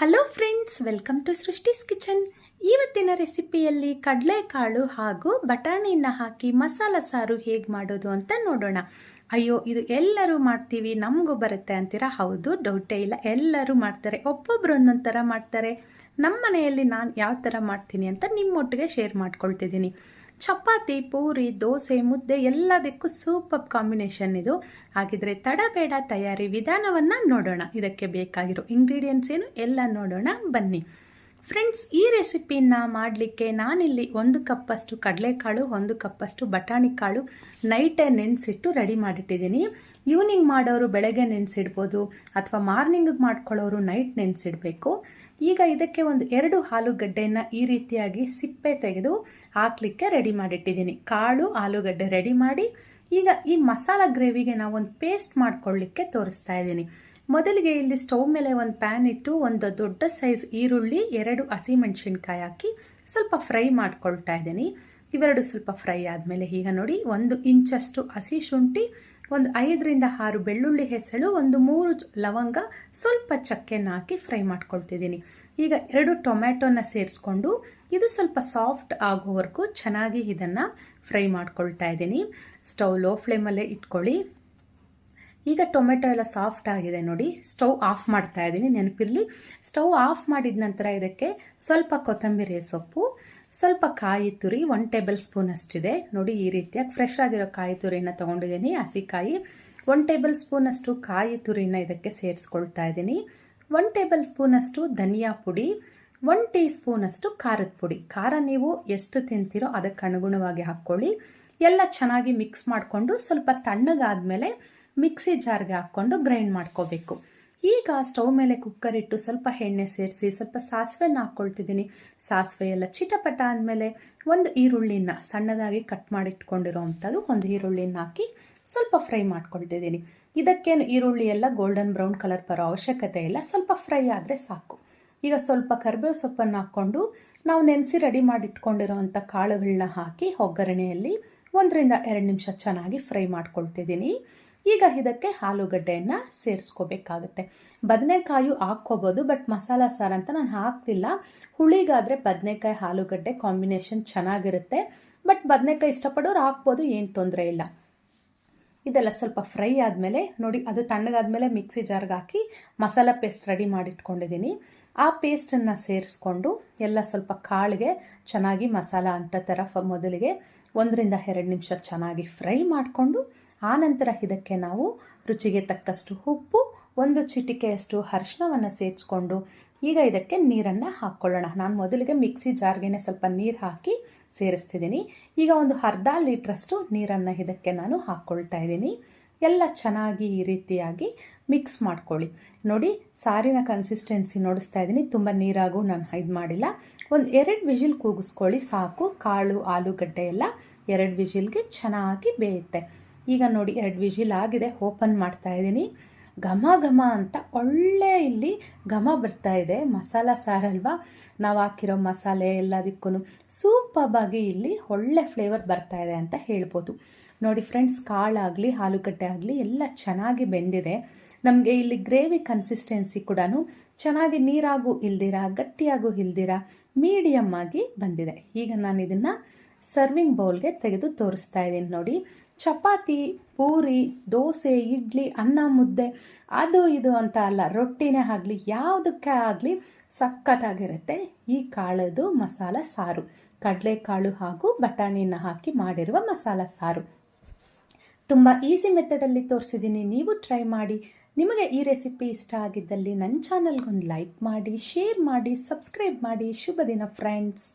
Hello friends welcome to Srishti's kitchen ಇವತ್ತಿನ ರೆಸಿಪಿಯಲ್ಲಿ ಕಡಲೆಕಾಳು ಹಾಗೂ ಬಟಾಣಿನ ಹಾಕಿ ಮಸಾಲ ಸಾರು ಹೇಗೆ ಮಾಡೋದು ಅಂತ ನೋಡೋಣ. ಅಯ್ಯೋ, ಇದು ಎಲ್ಲರೂ ಮಾಡ್ತೀವಿ, ನಮಗೂ ಬರುತ್ತೆ ಅಂತೀರಾ? ಹೌದು ಡೌಟೇ ಇಲ್ಲ. ಎಲ್ಲರೂ ಮಾಡ್ತಾರೆ, ಒಬ್ಬೊಬ್ರು ಒಂದೊಂದು ಥರ ಮಾಡ್ತಾರೆ. ನಮ್ಮ ಮನೆಯಲ್ಲಿ ನಾನು ಯಾವ ಥರ ಮಾಡ್ತೀನಿ ಅಂತ ನಿಮ್ಮೊಟ್ಟಿಗೆ ಶೇರ್ ಮಾಡ್ಕೊಳ್ತಿದ್ದೀನಿ. ಚಪಾತಿ, ಪೂರಿ, ದೋಸೆ, ಮುದ್ದೆ ಎಲ್ಲದಕ್ಕೂ ಸೂಪರ್ ಕಾಂಬಿನೇಷನ್ ಇದು. ಹಾಗಿದ್ರೆ ತಡಬೇಡ ತಯಾರಿ ವಿಧಾನವನ್ನು ನೋಡೋಣ. ಇದಕ್ಕೆ ಬೇಕಾಗಿರೋ ಇಂಗ್ರೀಡಿಯೆಂಟ್ಸ್ ಏನು ಎಲ್ಲ ನೋಡೋಣ. ಬನ್ನಿ. ಫ್ರೆಂಡ್ಸ್ ಈ ರೆಸಿಪಿನ ಮಾಡಲಿಕ್ಕೆ ನಾನಿಲ್ಲಿ ಒಂದು ಕಪ್ಪಷ್ಟು ಕಡಲೆಕಾಳು, ಒಂದು ಕಪ್ಪಷ್ಟು ಬಟಾಣಿ ಕಾಳು ನೈಟೇ ನೆನೆಸಿಟ್ಟು ರೆಡಿ ಮಾಡಿಟ್ಟಿದ್ದೀನಿ. ಈವ್ನಿಂಗ್ ಮಾಡೋರು ಬೆಳಗ್ಗೆ ನೆನೆಸಿಡ್ಬೋದು, ಅಥವಾ ಮಾರ್ನಿಂಗಿಗೆ ಮಾಡ್ಕೊಳ್ಳೋರು ನೈಟ್ ನೆನೆಸಿಡಬೇಕು. ಈಗ ಇದಕ್ಕೆ ಒಂದು ಎರಡು ಆಲೂಗಡ್ಡೆಯನ್ನು ಈ ರೀತಿಯಾಗಿ ಸಿಪ್ಪೆ ತೆಗೆದು ಹಾಕ್ಲಿಕ್ಕೆ ರೆಡಿ ಮಾಡಿಟ್ಟಿದ್ದೀನಿ. ಕಾಳು, ಆಲೂಗಡ್ಡೆ ರೆಡಿ ಮಾಡಿ ಈಗ ಈ ಮಸಾಲ ಗ್ರೇವಿಗೆ ನಾವು ಒಂದು ಪೇಸ್ಟ್ ಮಾಡ್ಕೊಳ್ಳಿಕ್ಕೆ ತೋರಿಸ್ತಾ ಇದ್ದೀನಿ. ಮೊದಲಿಗೆ ಇಲ್ಲಿ ಸ್ಟವ್ ಮೇಲೆ ಒಂದು ಪ್ಯಾನ್ ಇಟ್ಟು ಒಂದು ದೊಡ್ಡ ಸೈಜ್ ಈರುಳ್ಳಿ, ಎರಡು ಹಸಿಮೆಣಸಿನ್ಕಾಯಿ ಹಾಕಿ ಸ್ವಲ್ಪ ಫ್ರೈ ಮಾಡ್ಕೊಳ್ತಾ ಇದ್ದೀನಿ. ಇವೆರಡು ಸ್ವಲ್ಪ ಫ್ರೈ ಆದಮೇಲೆ ಈಗ ನೋಡಿ, ಒಂದು ಇಂಚಷ್ಟು ಹಸಿ ಶುಂಠಿ ಒಂದು ಐದರಿಂದ ಆರು ಬೆಳ್ಳುಳ್ಳಿ ಹೆಸಳು, ಒಂದು ಮೂರು ಲವಂಗ, ಸ್ವಲ್ಪ ಚಕ್ಕೆನ ಹಾಕಿ ಫ್ರೈ ಮಾಡ್ಕೊಳ್ತಿದ್ದೀನಿ. ಈಗ ಎರಡು ಟೊಮ್ಯಾಟೋನ ಸೇರಿಸ್ಕೊಂಡು ಇದು ಸ್ವಲ್ಪ ಸಾಫ್ಟ್ ಆಗೋವರೆಗೂ ಚೆನ್ನಾಗಿ ಇದನ್ನು ಫ್ರೈ ಮಾಡ್ಕೊಳ್ತಾ ಇದ್ದೀನಿ. ಸ್ಟವ್ ಲೋ ಫ್ಲೇಮಲ್ಲೇ ಇಟ್ಕೊಳ್ಳಿ. ಈಗ ಟೊಮೆಟೊ ಎಲ್ಲ ಸಾಫ್ಟ್ ಆಗಿದೆ ನೋಡಿ. ಸ್ಟವ್ ಆಫ್ ಮಾಡ್ತಾ ಇದ್ದೀನಿ ನೆನಪಿರಲಿ. ಸ್ಟವ್ ಆಫ್ ಮಾಡಿದ ನಂತರ ಇದಕ್ಕೆ ಸ್ವಲ್ಪ ಕೊತ್ತಂಬರಿ ಸೊಪ್ಪು ಸ್ವಲ್ಪ ಕಾಯಿ ತುರಿ ಒನ್ ಟೇಬಲ್ ಸ್ಪೂನ್ ಅಷ್ಟಿದೆ. ನೋಡಿ, ಈ ರೀತಿಯಾಗಿ ಫ್ರೆಶ್ ಆಗಿರೋ ಕಾಯಿ ತುರಿನ ತೊಗೊಂಡಿದ್ದೀನಿ. ಹಸಿಕಾಯಿ ಒನ್ ಟೇಬಲ್ ಸ್ಪೂನ್ ಅಷ್ಟು ಕಾಯಿ ತುರಿನ ಇದಕ್ಕೆ ಸೇರಿಸ್ಕೊಳ್ತಾ ಇದ್ದೀನಿ. ಒನ್ ಟೇಬಲ್ ಸ್ಪೂನ್ ಅಷ್ಟು ಧನಿಯಾ ಪುಡಿ ಒನ್ ಟೀ ಸ್ಪೂನ್ ಅಷ್ಟು ಖಾರದ ಪುಡಿ. ಖಾರ ನೀವು ಎಷ್ಟು ತಿಂತೀರೋ ಅದಕ್ಕೆ ಅನುಗುಣವಾಗಿ ಹಾಕ್ಕೊಳ್ಳಿ. ಎಲ್ಲ ಚೆನ್ನಾಗಿ ಮಿಕ್ಸ್ ಮಾಡಿಕೊಂಡು ಸ್ವಲ್ಪ ತಣ್ಣಗಾದ್ಮೇಲೆ ಮಿಕ್ಸಿ ಜಾರ್ಗೆ ಹಾಕ್ಕೊಂಡು ಗ್ರೈಂಡ್ ಮಾಡ್ಕೋಬೇಕು. ಈಗ ಸ್ಟವ್ ಮೇಲೆ ಕುಕ್ಕರ್ ಇಟ್ಟು ಸ್ವಲ್ಪ ಎಣ್ಣೆ ಸೇರಿಸಿ, ಸ್ವಲ್ಪ ಸಾಸಿವೆನ ಹಾಕ್ಕೊಳ್ತಿದ್ದೀನಿ ಸಾಸಿವೆ ಎಲ್ಲ ಚಿಟಪಟ ಆದಮೇಲೆ ಒಂದು ಈರುಳ್ಳಿನ ಸಣ್ಣದಾಗಿ ಕಟ್ ಮಾಡಿಟ್ಕೊಂಡಿರೋ ಅಂಥದ್ದು ಒಂದು ಈರುಳ್ಳಿನ ಹಾಕಿ ಸ್ವಲ್ಪ ಫ್ರೈ ಮಾಡ್ಕೊಳ್ತಿದ್ದೀನಿ. ಇದಕ್ಕೇನು ಈರುಳ್ಳಿ ಎಲ್ಲ ಗೋಲ್ಡನ್ ಬ್ರೌನ್ ಕಲರ್ ಬರೋ ಅವಶ್ಯಕತೆ ಇಲ್ಲ. ಸ್ವಲ್ಪ ಫ್ರೈ ಆದರೆ ಸಾಕು. ಈಗ ಸ್ವಲ್ಪ ಕರಿಬೇವು ಸೊಪ್ಪನ್ನು ಹಾಕ್ಕೊಂಡು ನಾವು ನೆನೆಸಿ ರೆಡಿ ಮಾಡಿ ಇಟ್ಕೊಂಡಿರೋ ಅಂಥ ಕಾಳುಗಳನ್ನ ಹಾಕಿ, ಒಗ್ಗರಣೆಯಲ್ಲಿ ಒಂದರಿಂದ ಎರಡು ನಿಮಿಷ ಚೆನ್ನಾಗಿ ಫ್ರೈ ಮಾಡ್ಕೊಳ್ತಿದ್ದೀನಿ. ಈಗ ಇದಕ್ಕೆ ಆಲೂಗಡ್ಡೆಯನ್ನು ಸೇರಿಸ್ಕೋಬೇಕಾಗುತ್ತೆ. ಬದನೆಕಾಯು ಹಾಕ್ಕೋಬೋದು ಬಟ್ ಮಸಾಲ ಸಾರು ಅಂತ ನಾನು ಹಾಕ್ತಿಲ್ಲ. ಹುಳಿಗಾದರೆ ಬದನೆಕಾಯಿ ಆಲೂಗಡ್ಡೆ ಕಾಂಬಿನೇಷನ್ ಚೆನ್ನಾಗಿರುತ್ತೆ. ಬಟ್ ಬದನೆಕಾಯಿ ಇಷ್ಟಪಡೋರು ಹಾಕ್ಬೋದು, ಏನು ತೊಂದರೆ ಇಲ್ಲ. ಇದೆಲ್ಲ ಸ್ವಲ್ಪ ಫ್ರೈ ಆದಮೇಲೆ ನೋಡಿ, ಅದು ತಣ್ಣಗಾದ್ಮೇಲೆ ಮಿಕ್ಸಿ ಜಾರ್ಗೆ ಹಾಕಿ ಮಸಾಲ ಪೇಸ್ಟ್ ರೆಡಿ ಮಾಡಿಟ್ಕೊಂಡಿದ್ದೀನಿ. ಆ ಪೇಸ್ಟನ್ನು ಸೇರಿಸ್ಕೊಂಡು ಎಲ್ಲ ಸ್ವಲ್ಪ ಕಾಳಿಗೆ ಚೆನ್ನಾಗಿ ಮಸಾಲ ಅಂಟ ಥರ ಮೊದಲಿಗೆ ಒಂದರಿಂದ ಎರಡು ನಿಮಿಷ ಚೆನ್ನಾಗಿ ಫ್ರೈ ಮಾಡಿಕೊಂಡು ಆನಂತರ ಇದಕ್ಕೆ ನಾವು ರುಚಿಗೆ ತಕ್ಕಷ್ಟು ಉಪ್ಪು, ಒಂದು ಚಿಟಿಕೆಯಷ್ಟು ಅರಿಶಿನವನ್ನು ಸೇರಿಸ್ಕೊಂಡು ಈಗ ಇದಕ್ಕೆ ನೀರನ್ನು ಹಾಕ್ಕೊಳ್ಳೋಣ ನಾನು ಮೊದಲಿಗೆ ಮಿಕ್ಸಿ ಜಾರ್ಗೆ ಸ್ವಲ್ಪ ನೀರು ಹಾಕಿ ಸೇರಿಸ್ತಿದ್ದೀನಿ ಈಗ ಒಂದು ಅರ್ಧ ಲೀಟ್ರಷ್ಟು ನೀರನ್ನು ಇದಕ್ಕೆ ನಾನು ಹಾಕ್ಕೊಳ್ತಾ ಇದ್ದೀನಿ ಎಲ್ಲ ಚೆನ್ನಾಗಿ ಈ ರೀತಿಯಾಗಿ ಮಿಕ್ಸ್ ಮಾಡ್ಕೊಳ್ಳಿ. ನೋಡಿ, ಸಾರಿನ ಕನ್ಸಿಸ್ಟೆನ್ಸಿ ನೋಡಿಸ್ತಾ ಇದ್ದೀನಿ ತುಂಬ ನೀರಾಗೂ ನಾನು ಇದು ಮಾಡಿಲ್ಲ. ಒಂದು ಎರಡು ವಿಜಿಲ್ ಕೂಗಿಸ್ಕೊಳ್ಳಿ ಸಾಕು. ಕಾಳು, ಆಲೂಗಡ್ಡೆ ಎಲ್ಲ ಎರಡು ವಿಜಿಲ್ಗೆ ಚೆನ್ನಾಗಿ ಬೇಯುತ್ತೆ. ಈಗ ನೋಡಿ ಎರಡು ವಿಷಿಲ್ ಆಗಿದೆ, ಓಪನ್ ಮಾಡ್ತಾ ಇದ್ದೀನಿ. ಘಮ ಘಮ ಅಂತ ಒಳ್ಳೆ ಇಲ್ಲಿ ಘಮ ಬರ್ತಾ ಇದೆ. ಮಸಾಲ ಸಾರಲ್ವಾ ನಾವು ಹಾಕಿರೋ ಮಸಾಲೆ ಎಲ್ಲದಕ್ಕೂ ಸೂಪರ್ಬಾಗಿ ಇಲ್ಲಿ ಒಳ್ಳೆ ಫ್ಲೇವರ್ ಬರ್ತಾ ಇದೆ ಅಂತ ಹೇಳ್ಬೋದು. ನೋಡಿ ಫ್ರೆಂಡ್ಸ್, ಕಾಳಾಗಲಿ, ಆಲೂಗಡ್ಡೆ ಆಗಲಿ ಎಲ್ಲ ಚೆನ್ನಾಗಿ ಬೆಂದಿದೆ. ನಮಗೆ ಇಲ್ಲಿ ಗ್ರೇವಿ ಕನ್ಸಿಸ್ಟೆನ್ಸಿ ಕೂಡ ಚೆನ್ನಾಗಿ ನೀರಾಗೂ ಇಲ್ದಿರ, ಗಟ್ಟಿಯಾಗೂ ಇಲ್ದಿರ ಮೀಡಿಯಮ್ ಆಗಿ ಬಂದಿದೆ. ಈಗ ನಾನು ಇದನ್ನು ಸರ್ವಿಂಗ್ ಬೌಲ್ಗೆ ತೆಗೆದು ತೋರಿಸ್ತಾ ಇದ್ದೀನಿ ನೋಡಿ. ಚಪಾತಿ, ಪೂರಿ, ದೋಸೆ, ಇಡ್ಲಿ, ಅನ್ನ, ಮುದ್ದೆ, ಅದು ಇದು ಅಂತ ಅಲ್ಲ, ರೊಟ್ಟಿನೇ ಆಗಲಿ, ಯಾವುದಕ್ಕೆ ಆಗಲಿ ಸಖತ್ತಾಗಿರುತ್ತೆ ಈ ಕಾಳದು ಮಸಾಲ ಸಾರು. ಕಡಲೆಕಾಳು ಹಾಗೂ ಬಟಾಣಿಯನ್ನು ಹಾಕಿ ಮಾಡಿರುವ ಮಸಾಲ ಸಾರು. ತುಂಬ ಈಸಿ ಮೆಥಡಲ್ಲಿ ತೋರಿಸಿದ್ದೀನಿ, ನೀವು ಟ್ರೈ ಮಾಡಿ. ನಿಮಗೆ ಈ ರೆಸಿಪಿ ಇಷ್ಟ ಆಗಿದ್ದಲ್ಲಿ ನನ್ನ ಚಾನಲ್ಗೊಂದು ಲೈಕ್ ಮಾಡಿ, ಶೇರ್ ಮಾಡಿ, ಸಬ್ಸ್ಕ್ರೈಬ್ ಮಾಡಿ. ಶುಭ ದಿನ, ಫ್ರೆಂಡ್ಸ್.